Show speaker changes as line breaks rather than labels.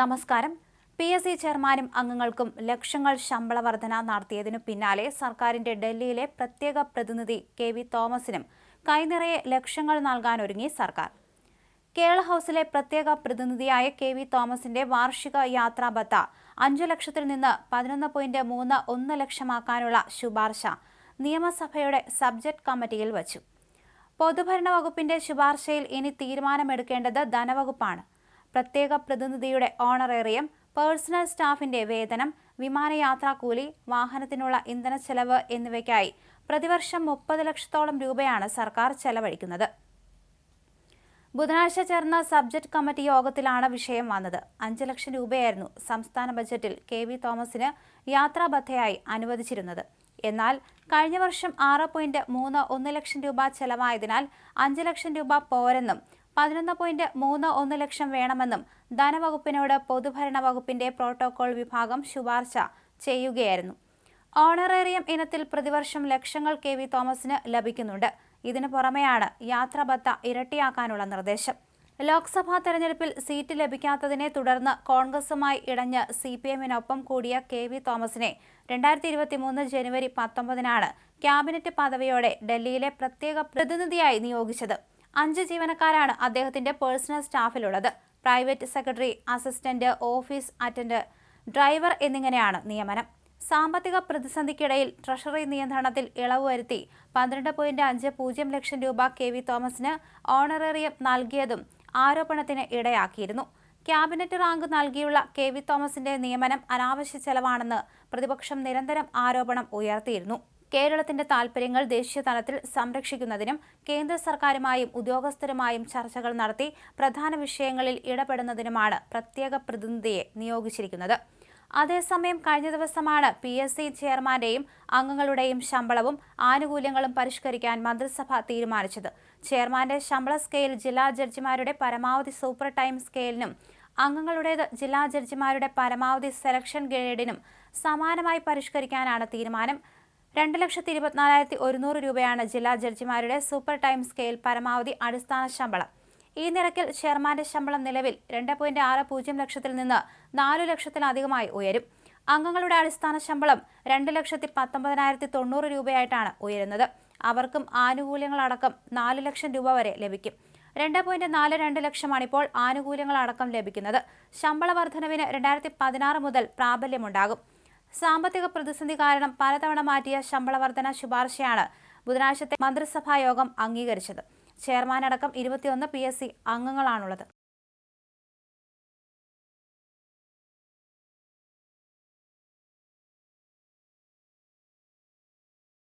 നമസ്കാരം. P S C ചെയർമാനും അംഗങ്ങൾക്കും ലക്ഷങ്ങൾ ശമ്പള വർധന നടത്തിയതിനു പിന്നാലെ സർക്കാരിന്റെ ഡൽഹിയിലെ പ്രത്യേക പ്രതിനിധി കെ വി തോമസിനും കൈനിറയെ ലക്ഷങ്ങൾ നൽകാനൊരുങ്ങി സർക്കാർ. കേരള ഹൌസിലെ പ്രത്യേക പ്രതിനിധിയായ കെ വി തോമസിന്റെ വാർഷിക യാത്രാബത്ത അഞ്ചു ലക്ഷത്തിൽ നിന്ന് പതിനൊന്ന് പോയിന്റ് മൂന്ന് ഒന്ന് ലക്ഷമാക്കാനുള്ള ശുപാർശ നിയമസഭയുടെ സബ്ജക്ട് കമ്മിറ്റിയിൽ വച്ചു. പൊതുഭരണ വകുപ്പിന്റെ ശുപാർശയിൽ ഇനി തീരുമാനമെടുക്കേണ്ടത് ധനവകുപ്പാണ്. പ്രത്യേക പ്രതിനിധിയുടെ ഓണറേറിയം പേഴ്സണൽ സ്റ്റാഫിന്റെ വേതനം വിമാനയാത്രാക്കൂലി വാഹനത്തിനുള്ള ഇന്ധന ചെലവ് എന്നിവയ്ക്കായി പ്രതിവർഷം മുപ്പത് ലക്ഷത്തോളം രൂപയാണ് സർക്കാർ ചെലവഴിക്കുന്നത്. ബുധനാഴ്ച ചേർന്ന സബ്ജക്ട് കമ്മിറ്റി യോഗത്തിലാണ് വിഷയം വന്നത്. അഞ്ച് ലക്ഷം രൂപയായിരുന്നു സംസ്ഥാന ബജറ്റിൽ കെ വി തോമസിന് യാത്രാബദ്ധയായി അനുവദിച്ചിരുന്നത്. എന്നാൽ കഴിഞ്ഞ വർഷം ആറ് പോയിന്റ് മൂന്ന് ഒന്ന് ലക്ഷം രൂപ ചെലവായതിനാൽ അഞ്ച് ലക്ഷം രൂപ പോരെന്നും പതിനൊന്ന് പോയിന്റ് മൂന്ന് ഒന്ന് ലക്ഷം വേണമെന്നും ധനവകുപ്പിനോട് പൊതുഭരണ വകുപ്പിന്റെ പ്രോട്ടോകോൾ വിഭാഗം ശുപാർശ ചെയ്യുകയായിരുന്നു. ഓണറേറിയം ഇനത്തിൽ പ്രതിവർഷം ലക്ഷങ്ങൾ കെ വി തോമസിന് ലഭിക്കുന്നുണ്ട്. ഇതിനു പുറമെയാണ് യാത്രാബത്ത ഇരട്ടിയാക്കാനുള്ള നിർദ്ദേശം. ലോക്സഭാ തെരഞ്ഞെടുപ്പിൽ സീറ്റ് ലഭിക്കാത്തതിനെ തുടർന്ന് കോൺഗ്രസുമായി ഇടഞ്ഞ് സി പി എമ്മിനൊപ്പം കൂടിയ കെ വി തോമസിനെ രണ്ടായിരത്തി ഇരുപത്തി മൂന്ന് ജനുവരി പത്തൊമ്പതിനാണ് ക്യാബിനറ്റ് പദവിയോടെ ഡൽഹിയിലെ പ്രത്യേക പ്രതിനിധിയായി നിയോഗിച്ചത്. അഞ്ച് ജീവനക്കാരാണ് അദ്ദേഹത്തിന്റെ personal സ്റ്റാഫിലുള്ളത്. Private secretary assistant office attend driver എന്നിങ്ങനെയാണ് നിയമനം. സാമ്പത്തിക പ്രതിസന്ധിക്കിടയിൽ ട്രഷറി നിയന്ത്രണത്തിൽ ഇളവ് വരുത്തി പന്ത്രണ്ട് പോയിന്റ് അഞ്ച് പൂജ്യം ലക്ഷം രൂപ കെ വി തോമസിന് ഓണറേറിയം നൽകിയതും ആരോപണത്തിന് ഇടയാക്കിയിരുന്നു. ക്യാബിനറ്റ് റാങ്ക് നൽകിയുള്ള കെ വി തോമസിന്റെ നിയമനം അനാവശ്യ ചെലവാണെന്ന് പ്രതിപക്ഷം നിരന്തരം ആരോപണം ഉയർത്തിയിരുന്നു. കേരളത്തിന്റെ താൽപര്യങ്ങൾ ദേശീയ തലത്തിൽ സംരക്ഷിക്കുന്നതിനും കേന്ദ്ര സർക്കാരുമായും ഉദ്യോഗസ്ഥരുമായും ചർച്ചകൾ നടത്തി പ്രധാന വിഷയങ്ങളിൽ ഇടപെടുന്നതിനുമാണ് പ്രത്യേക പ്രതിനിധിയെ നിയോഗിച്ചിരിക്കുന്നത്. അതേസമയം കഴിഞ്ഞ ദിവസമാണ് പി എസ് സി ചെയർമാന്റെയും അംഗങ്ങളുടെയും ശമ്പളവും ആനുകൂല്യങ്ങളും പരിഷ്കരിക്കാൻ മന്ത്രിസഭ തീരുമാനിച്ചത്. ചെയർമാന്റെ ശമ്പള സ്കെയിൽ ജില്ലാ ജഡ്ജിമാരുടെ പരമാവധി സൂപ്പർ ടൈം സ്കെയിലിനും അംഗങ്ങളുടേത് ജില്ലാ ജഡ്ജിമാരുടെ പരമാവധി സെലക്ഷൻ ഗ്രേഡിനും സമാനമായി പരിഷ്കരിക്കാനാണ് തീരുമാനം. രണ്ട് ലക്ഷത്തി ഇരുപത്തിനാലായിരത്തി ഒരുന്നൂറ് രൂപയാണ് ജില്ലാ ജഡ്ജിമാരുടെ സൂപ്പർ ടൈം സ്കെയിൽ പരമാവധി അടിസ്ഥാന ശമ്പളം. ഈ നിരക്കിൽ ചെയർമാന്റെ ശമ്പളം നിലവിൽ രണ്ട് പോയിന്റ് ആറ് പൂജ്യം ലക്ഷത്തിൽ നിന്ന് നാലു ലക്ഷത്തിലധികമായി ഉയരും. അംഗങ്ങളുടെ അടിസ്ഥാന ശമ്പളം രണ്ട് ലക്ഷത്തി പത്തൊമ്പതിനായിരത്തി തൊണ്ണൂറ് രൂപയായിട്ടാണ് ഉയരുന്നത്. അവർക്കും ആനുകൂല്യങ്ങളടക്കം നാല് ലക്ഷം രൂപ വരെ ലഭിക്കും. രണ്ട് പോയിന്റ് നാല് രണ്ട് ലക്ഷമാണ് ഇപ്പോൾ ആനുകൂല്യങ്ങളടക്കം ലഭിക്കുന്നത്. ശമ്പള വർധനവിന് രണ്ടായിരത്തി പതിനാറ് മുതൽ പ്രാബല്യമുണ്ടാകും. സാമ്പത്തിക പ്രതിസന്ധി കാരണം പലതവണ മാറ്റിയ ശമ്പള വർധന ശുപാർശയാണ് ബുധനാഴ്ചത്തെ മന്ത്രിസഭാ യോഗം അംഗീകരിച്ചത്. ചെയർമാനടക്കം ഇരുപത്തിയൊന്ന് പി എസ് സി അംഗങ്ങളാണുള്ളത്.